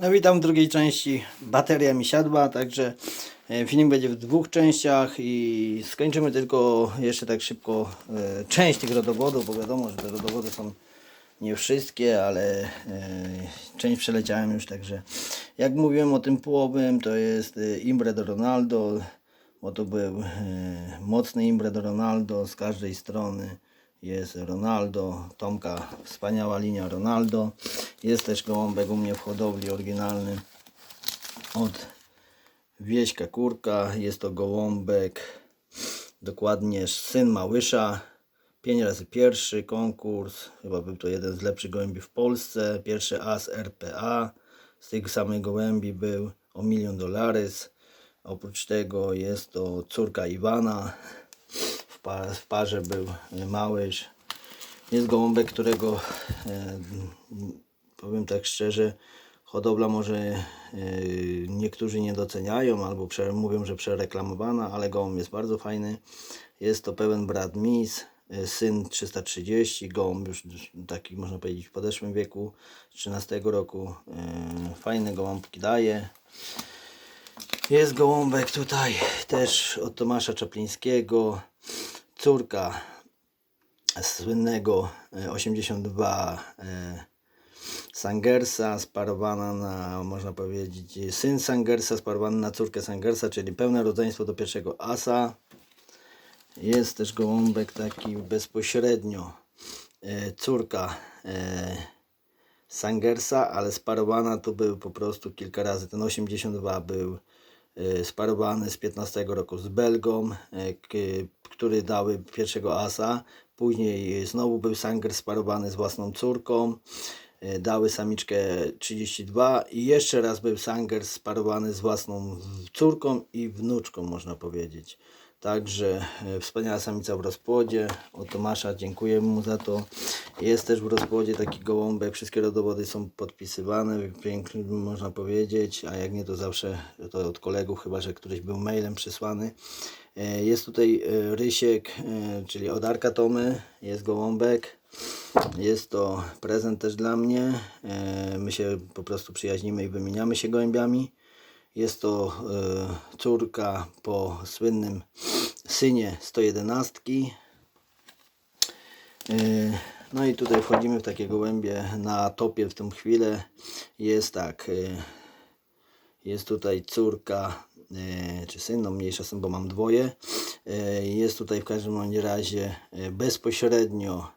No witam w drugiej części. Bateria mi siadła, także e, film będzie w dwóch częściach i skończymy tylko jeszcze tak szybko e, część tych rodowodów, bo wiadomo, że te rodowody są nie wszystkie, ale e, część przeleciałem już, także jak mówiłem o tym połowym, to jest Imbre do Ronaldo, bo to był mocny Imbre do Ronaldo z każdej strony. Jest Ronaldo, Tomka, wspaniała linia Ronaldo. Jest też gołąbek u mnie w hodowli oryginalny od Wieśka Kurka. Jest to gołąbek, dokładnie syn Małysza. 5 razy pierwszy konkurs, chyba był to jeden z lepszych gołębi w Polsce. Pierwszy as RPA. Z tych samych gołębi był o milion dolarys. Oprócz tego jest to córka Iwana. W, pa- w parze był Małysz. Jest gołąbek, którego e, powiem tak szczerze, hodowla może e, niektórzy nie doceniają albo mówią, że przereklamowana, ale gołąb jest bardzo fajny. Jest to pełen brat mis, e, syn 330, gołąb już taki można powiedzieć w podeszłym wieku, z 13 roku. Fajne gołąbki daje. Jest gołąbek tutaj też od Tomasza Czaplińskiego, córka słynnego e, 82 e, Sangersa, sparowana na, można powiedzieć, syn Sangersa, sparowany na córkę Sangersa, czyli pełne rodzeństwo do pierwszego asa. Jest też gołąbek taki bezpośrednio e, córka e, Sangersa, ale sparowana to był po prostu kilka razy. Ten 82 był e, sparowany z 15 roku z Belgą, e, który dały pierwszego asa. Później znowu był Sanger sparowany z własną córką. e, Dały samiczkę 32 i jeszcze raz był Sanger sparowany z własną córką i wnuczką, można powiedzieć. Także e, wspaniała samica w rozpłodzie. Od Tomasza dziękuję mu za to. Jest też w rozpłodzie taki gołąbek. Wszystkie rodowody są podpisywane. Piękny można powiedzieć. A jak nie to zawsze to od kolegów, chyba że któryś był mailem przysłany. E, Jest tutaj e, Rysiek, czyli od Arka Tomy. Jest gołąbek. Jest to prezent też dla mnie. My się po prostu przyjaźnimy i wymieniamy się gołębiami. Jest to e, córka po słynnym synie 111. E, No i tutaj wchodzimy w takie gołębie na topie w tą chwilę. Jest tak, e, jest tutaj córka, czy syn, no mniejsza syn, bo mam dwoje. Jest tutaj w każdym razie bezpośrednio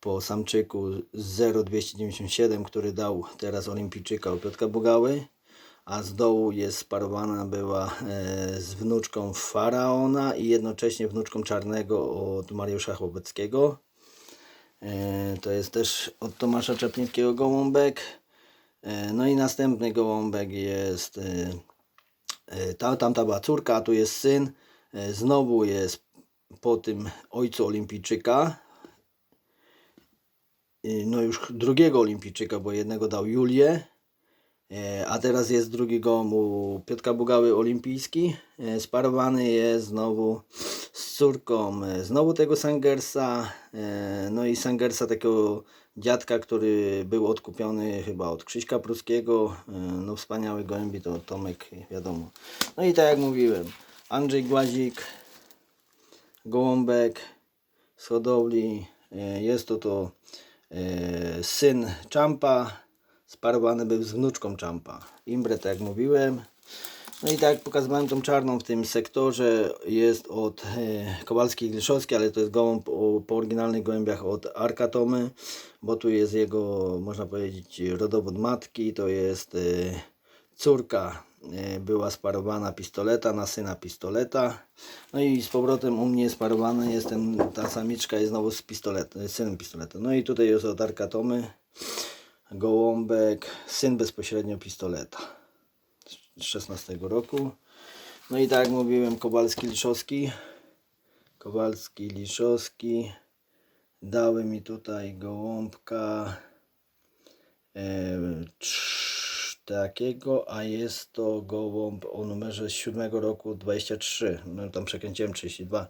po samczyku 0,297, który dał teraz olimpijczyka u Piotka Bogały, a z dołu jest sparowana była e, z wnuczką Faraona i jednocześnie wnuczką Czarnego od Mariusza Chłopeckiego. E, to jest też od Tomasza Czaplińskiego gołąbek. E, no i następny gołąbek jest ta, tamta była córka, a tu jest syn. Znowu jest po tym ojcu olimpijczyka, no już drugiego olimpijczyka, bo jednego dał Julię, a teraz jest drugi gołąb u Piotka Bugały olimpijski. E, Sparowany jest znowu z córką e, znowu tego Sangersa, e, no i Sangersa takiego dziadka, który był odkupiony chyba od Krzyśka Pruskiego. E, No wspaniały gołębi to Tomek, wiadomo. No i tak jak mówiłem, Andrzej Głazik, Gołąbek z hodowli. E, Jest to to e, syn Czampa, sparowany był z wnuczką Czampa. Imbre, tak jak mówiłem. No i tak jak pokazywałem tą czarną w tym sektorze, jest od e, Kowalskiej i Gliszowskiej, ale to jest gołąb o, po oryginalnych gołębiach od Arkatomy, bo tu jest jego, można powiedzieć, rodowód matki, to jest e, córka e, była sparowana pistoleta na syna pistoleta. No i z powrotem u mnie sparowana jest ten, ta samiczka jest znowu z pistoletem, synem pistoleta. No i tutaj jest od Arkatomy gołąbek, syn bezpośrednio pistoleta z 16 roku. No i tak jak mówiłem, Kowalski Liszowski. Kowalski Liszowski. Dały mi tutaj gołąbka e, takiego, a jest to gołąb o numerze z 7 roku 23. No tam przekręciłem 32,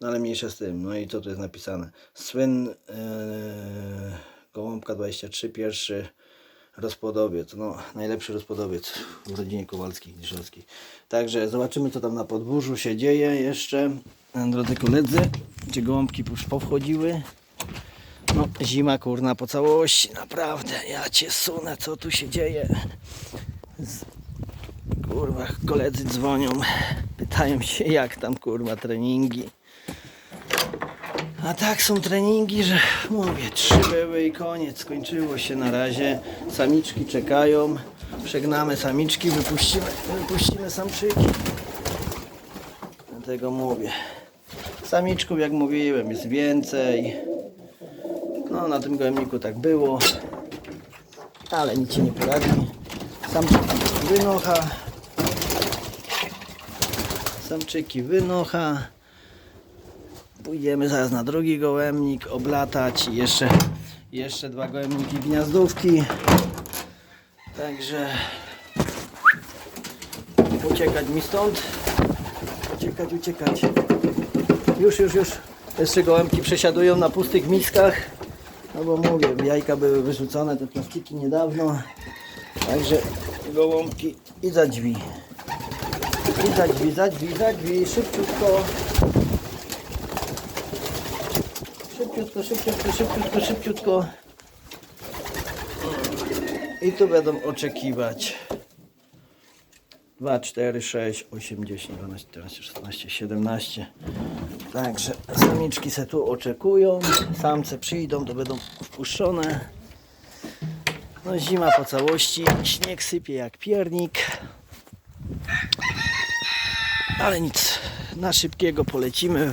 no ale mniejsza z tym. No i co tu jest napisane? Słyn e, gołąbka 23, pierwszy rozpłodowiec, no najlepszy rozpłodowiec w rodzinie Kowalskich, Niszowskich. Także zobaczymy co tam na podwórzu się dzieje jeszcze. Drodzy koledzy, czy gołąbki już powchodziły? No zima kurna po całości, naprawdę, ja cię sunę, co tu się dzieje. Z... Kurwa, koledzy dzwonią, pytają się jak tam kurwa treningi. A tak są treningi, że mówię, trzy były i koniec, skończyło się na razie. Samiczki czekają, przegnamy samiczki, wypuścimy, wypuścimy samczyki. Dlatego mówię. Samiczków, jak mówiłem, jest więcej. No, na tym gołębniku tak było. Ale nic się nie poradzi. Samczyki wynocha. Samczyki wynocha. Pójdziemy zaraz na drugi gołębnik, oblatać i jeszcze, jeszcze dwa gołębniki gniazdówki. Także uciekać mi stąd. Uciekać, uciekać. Już, już, już. Jeszcze gołębki przesiadują na pustych miskach. No bo mówię, jajka były wyrzucone, te plastiki niedawno. Także gołąbki i za drzwi. I za drzwi, za drzwi, za drzwi, szybciutko. Szybciutko, szybciutko, szybciutko, szybciutko. I tu będą oczekiwać. 2, 4, 6, 8, 10, 12, 14, 16, 17. Także samiczki se tu oczekują. Samce przyjdą, to będą wpuszczone. No zima po całości. Śnieg sypie jak piernik. Ale nic. Na szybkiego polecimy.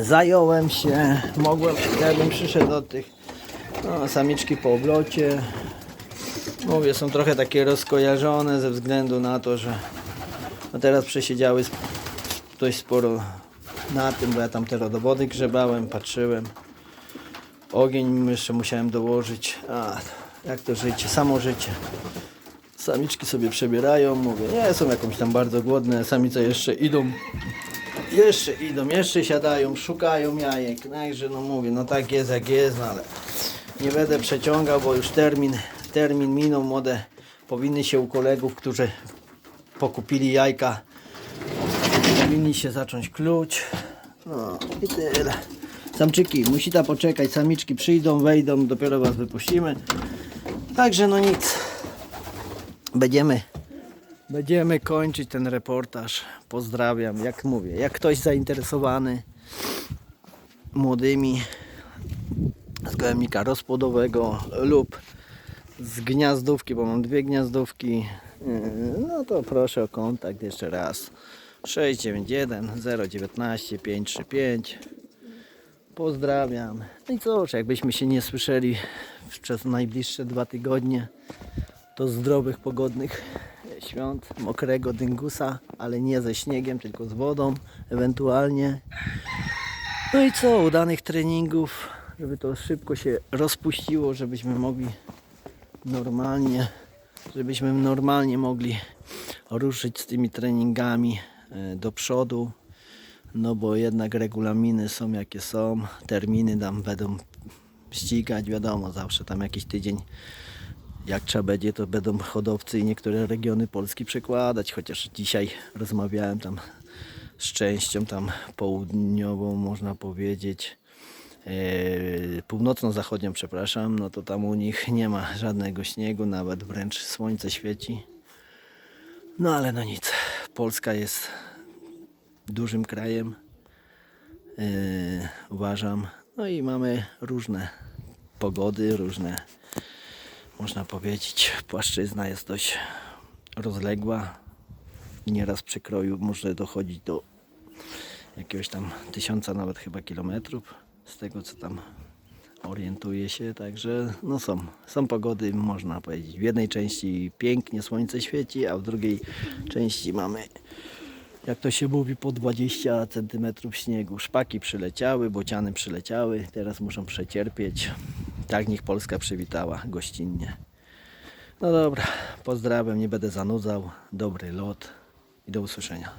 Zająłem się. Mogłem, jakbym przyszedł do tych no, samiczki po oblocie. Mówię, są trochę takie rozkojarzone ze względu na to, że no teraz przesiedziały dość sporo na tym, bo ja tam te rodowody grzebałem, patrzyłem. Ogień jeszcze musiałem dołożyć. A, jak to życie, samo życie. Samiczki sobie przebierają, mówię, nie są jakąś tam bardzo głodne, samice jeszcze idą, jeszcze idą, jeszcze siadają, szukają jajek. Także no mówię, no tak jest jak jest, no ale nie będę przeciągał, bo już termin, termin minął, młode powinny się u kolegów, którzy pokupili jajka, powinni się zacząć kluć. No i tyle. Samczyki, musi ta poczekać, samiczki przyjdą, wejdą, dopiero was wypuścimy. Także no nic. Będziemy, będziemy kończyć ten reportaż. Pozdrawiam, jak mówię, jak ktoś zainteresowany młodymi z gołębnika rozpłodowego lub z gniazdówki, bo mam dwie gniazdówki, yy, no to proszę o kontakt jeszcze raz. 691 019 535 Pozdrawiam. No i cóż, jakbyśmy się nie słyszeli przez najbliższe dwa tygodnie, to zdrowych, pogodnych świąt, mokrego dyngusa, ale nie ze śniegiem, tylko z wodą, ewentualnie. No i co, udanych treningów, żeby to szybko się rozpuściło, żebyśmy mogli normalnie, żebyśmy normalnie mogli ruszyć z tymi treningami e, do przodu. No bo jednak regulaminy są jakie są, terminy nam będą ścigać, wiadomo, zawsze tam jakiś tydzień jak trzeba będzie, to będą hodowcy i niektóre regiony Polski przekładać, chociaż dzisiaj rozmawiałem tam z częścią tam południową, można powiedzieć, e, północno-zachodnią, przepraszam, no to tam u nich nie ma żadnego śniegu, nawet wręcz słońce świeci. No ale no nic. Polska jest dużym krajem. Yy, uważam. No i mamy różne pogody, różne można powiedzieć, płaszczyzna jest dość rozległa. Nieraz przy kroju może dochodzić do jakiegoś tam tysiąca nawet chyba kilometrów z tego co tam orientuję się, także no są, są pogody można powiedzieć. W jednej części pięknie słońce świeci, a w drugiej części mamy jak to się mówi po 20 cm śniegu. Szpaki przyleciały, bociany przyleciały, teraz muszą przecierpieć. Tak niech Polska przywitała gościnnie. No dobra, pozdrawiam, nie będę zanudzał. Dobry lot i do usłyszenia.